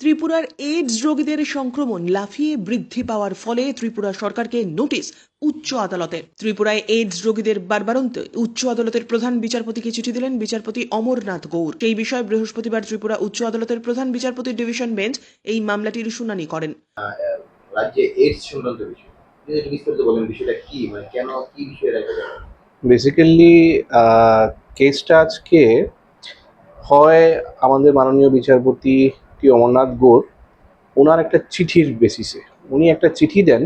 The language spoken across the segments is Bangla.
ত্রিপুরার এইডস রোগীদের সংক্রমণ লাফিয়ে বৃদ্ধি পাওয়ার ফলে ত্রিপুরা সরকারকে নোটিশ উচ্চ আদালতে। ত্রিপুরায় এইডস রোগীদের বারবারন্তে উচ্চ আদালতের প্রধান বিচারপতিকে চিঠি দিলেন বিচারপতি অমরনাথ গৌর। সেই বিষয়ে বৃহস্পতিবার ত্রিপুরা উচ্চ আদালতের প্রধান বিচারপতি ডিভিশন বেঞ্চ এই মামলাটির শুনানি করেন। রাজ্যে এইডস সংক্রান্ত বিষয়। বিস্তারিত বলেন বিষয়টা কি? মানে কেন কি বিষয়ে রাখা যাবে বেসিক্যালি কেসটা আজকে হয় আমাদের মাননীয় বিচারপতি টি অমরনাথ গোর, ওনার একটা চিঠির বেসিসে উনি একটা চিঠি দেন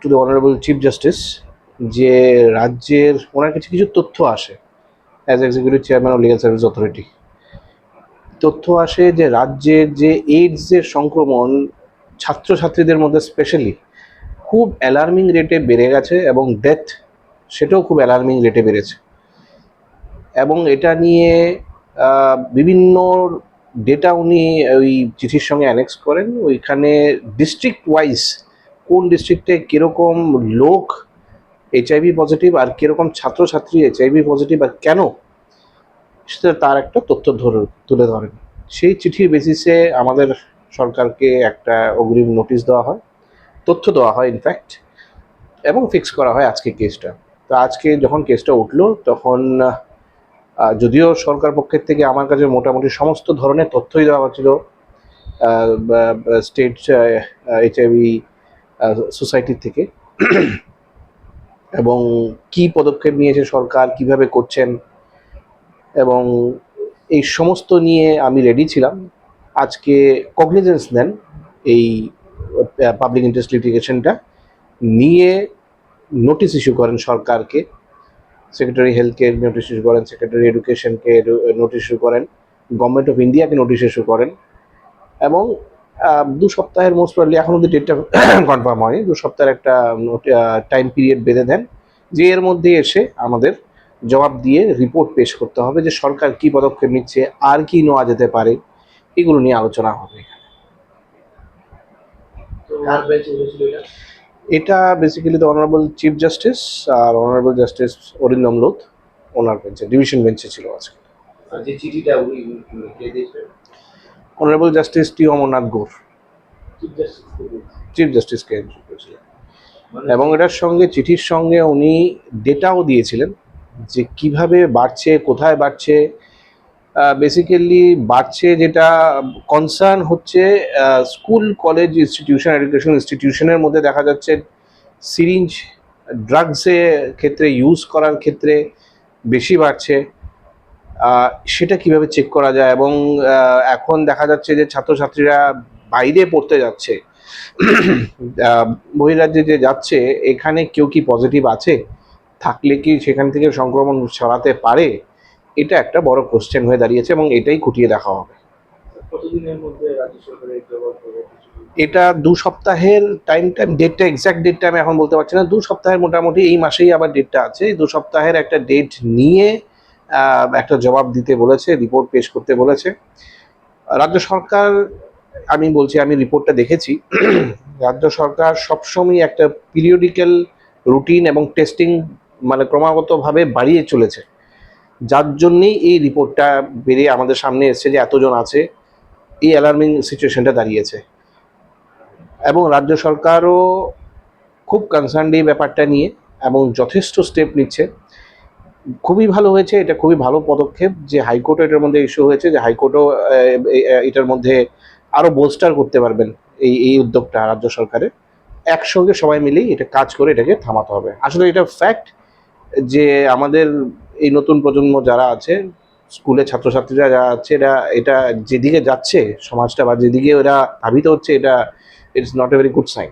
to the honourable chief justice যে রাজ্যের ওনার কাছে কিছু তথ্য আসে as executive chairman of legal service authority তথ্য আসে যে রাজ্যের যে এইডসের সংক্রমণ ছাত্রছাত্রীদের মধ্যে স্পেশালি খুব অ্যালার্মিং রেটে বেড়ে গেছে এবং ডেথ সেটাও খুব অ্যালার্মিং রেটে বেড়েছে। এবং এটা নিয়ে বিভিন্ন ডেটা উনি ওই চিঠির সঙ্গে অ্যানেক্স করেন। ওইখানে ডিস্ট্রিক্ট ওয়াইজ কোন ডিস্ট্রিক্টে কীরকম লোক এইচআইভি পজিটিভ আর কীরকম ছাত্রছাত্রী এইচআইভি পজিটিভ আর কেন? সেটা তার একটা তথ্য ধরে, তুলে ধরেন। সেই চিঠির বেসিসে আমাদের সরকারকে একটা অগ্রিম নোটিশ দেওয়া হয়, তথ্য দেওয়া হয় ইনফ্যাক্ট এবং ফিক্স করা হয় আজকে কেসটা তো আজকে যখন কেসটা উঠল, তখন যদিও সরকার পক্ষের থেকে আমার কাছে মোটামুটি সমস্ত ধরনের তথ্যই দেওয়া হচ্ছিল স্টেট এইচআইভি সোসাইটির থেকে। এবং কি পদক্ষেপ নিয়েছে সরকার, কীভাবে করছেন, এবং এই সমস্ত নিয়ে আমি রেডি ছিলাম। আজকে কগনিজেন্স নেন এই পাবলিক ইন্টারেস্ট লিটিগেশনটা নিয়ে নোটিশ ইস্যু করেন সরকারকে। সেক্রেটারি হেলথ হেলথকে নোটিশ ইস্যু করেন সেক্রেটারি এডুকেশনকে নোটিশ ইস্যু করেন গভর্নমেন্ট অফ ইন্ডিয়াকে নোটিশ ইস্যু করেন, এবং দু সপ্তাহের মোস্ট প্রবলি এখন অব্দি ডেটটা কনফার্ম হয়নি, দু সপ্তাহের একটা টাইম পিরিয়ড বেঁধে দেন, যে এর মধ্যে এসে আমাদের জবাব দিয়ে রিপোর্ট পেশ করতে হবে যে সরকার কি পদক্ষেপ নিচ্ছে, আর কি নেওয়া যেতে পারে, এগুলো নিয়ে আলোচনা হবে এটা basically the honourable chief justice R honourable justice Arindam Lodh ওনার বেঞ্চে ডিভিশন বেঞ্চে ছিল আজকে। Honourable justice T Amarnath Gaur chief জাস্টিসকে করেছিলেন এবং এটার সঙ্গে চিঠির সঙ্গে উনি ডেটাও দিয়েছিলেন যে কীভাবে বাড়ছে কোথায় বাড়ছে বেসিক্যালি বাড়ছে যেটা কনসার্ন হচ্ছে স্কুল কলেজ ইনস্টিটিউশন এডুকেশন ইনস্টিটিউশনের মধ্যে দেখা যাচ্ছে সিরিঞ্জ ড্রাগসে ক্ষেত্রে ইউজ করার ক্ষেত্রে বেশি বাড়ছে। সেটা কীভাবে চেক করা যায় এবং এখন দেখা যাচ্ছে যে ছাত্রছাত্রীরা বাইরে পড়তে যাচ্ছে। বহিরাজ্যে যে যাচ্ছে, এখানে কেউ কি পজিটিভ আছে? থাকলে কি সেখান থেকে সংক্রমণ ছড়াতে পারে? এটা একটা বড় কোশ্চেন হয়ে দাঁড়িয়েছে এবং এটাই খুঁটিয়ে দেখা হবে। এটা দু সপ্তাহের টাইম টাইম ডেটটা এক্সাক্ট ডেটটা আমি এখন বলতে পারছি না। দু সপ্তাহের মোটামুটি এই মাসেই আবার ডেটটা আছে। দু সপ্তাহের একটা ডেট নিয়ে একটা জবাব দিতে বলেছে রিপোর্ট পেশ করতে বলেছে। রাজ্য সরকার আমি বলছি আমি রিপোর্টটা দেখেছি। রাজ্য সরকার সবসময় একটা পিরিয়ডিক্যাল রুটিন এবং টেস্টিং মানে ক্রমাগতভাবে বাড়িয়ে চলেছে। যার জন্যেই এই রিপোর্টটা বেরিয়ে আমাদের সামনে এসছে যে এতজন আছে, এই অ্যালার্মিং সিচুয়েশনটা দাঁড়িয়েছে। এবং রাজ্য সরকারও খুব কনসার্ন এই ব্যাপারটা নিয়ে এবং যথেষ্ট স্টেপ নিচ্ছে। খুবই ভালো হয়েছে, এটা খুবই ভালো পদক্ষেপ যে হাইকোর্টও এটার মধ্যে ইস্যু হয়েছে, যে হাইকোর্টও এটার মধ্যে আরও বোস্টার করতে পারবেন এই এই উদ্যোগটা রাজ্য সরকারের। একসঙ্গে সবাই মিলেই এটা কাজ করে এটাকে থামাতে হবে। আসলে এটা ফ্যাক্ট যে আমাদের এই নতুন প্রজন্ম যারা আছে, স্কুলে ছাত্রছাত্রীরা যারা আছে এটা এটা যেদিকে যাচ্ছে সমাজটা বা যেদিকে ওরা ধাবিত হচ্ছে, এটা it's not a very good sign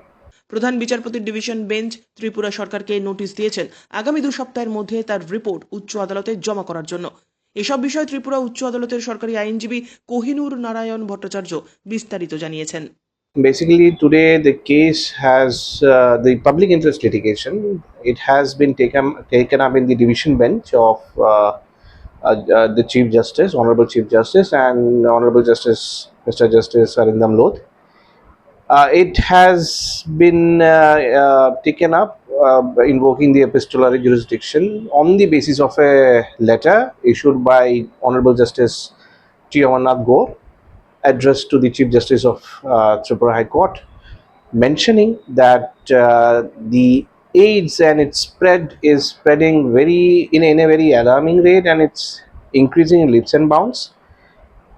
প্রধান বিচারপতির ডিভিশন বেঞ্চ ত্রিপুরা সরকারকে নোটিশ দিয়েছেন আগামী দু সপ্তাহের মধ্যে তার রিপোর্ট উচ্চ আদালতে জমা করার জন্য। এসব বিষয়ে ত্রিপুরা উচ্চ আদালতের সরকারি আইনজীবী কোহিনুর নারায়ণ ভট্টাচার্য বিস্তারিত জানিয়েছেন। Basically today the case has uh, the public interest litigation it has been taken taken up in the division bench of uh, uh, uh, the chief justice honorable chief justice and honorable justice mr justice arindam loth uh, it has been uh, uh, taken up uh, invoking the epistolary jurisdiction on the basis of a letter issued by honorable justice T. Amarnath Gore addressed to the Chief Justice of uh, Tripura High Court, mentioning that uh, the AIDS and its spread is spreading very in a, in a very alarming rate and it's increasing in leaps and bounds.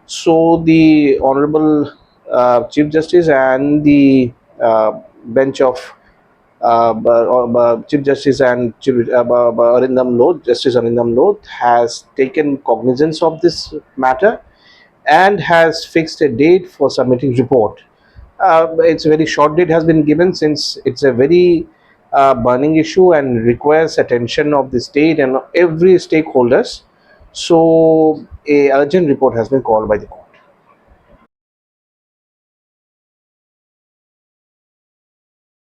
So the Honorable uh, Chief Justice and the uh, bench of uh, uh, Chief Justice and Chief, uh, Arindam Lodh, Justice Arindam Lodh, has taken cognizance of this matter and has fixed a date for submitting report. Uh, it's a very short date has been given since it's a very uh, burning issue and requires attention of the state and every stakeholders. So a urgent report has been called by the court.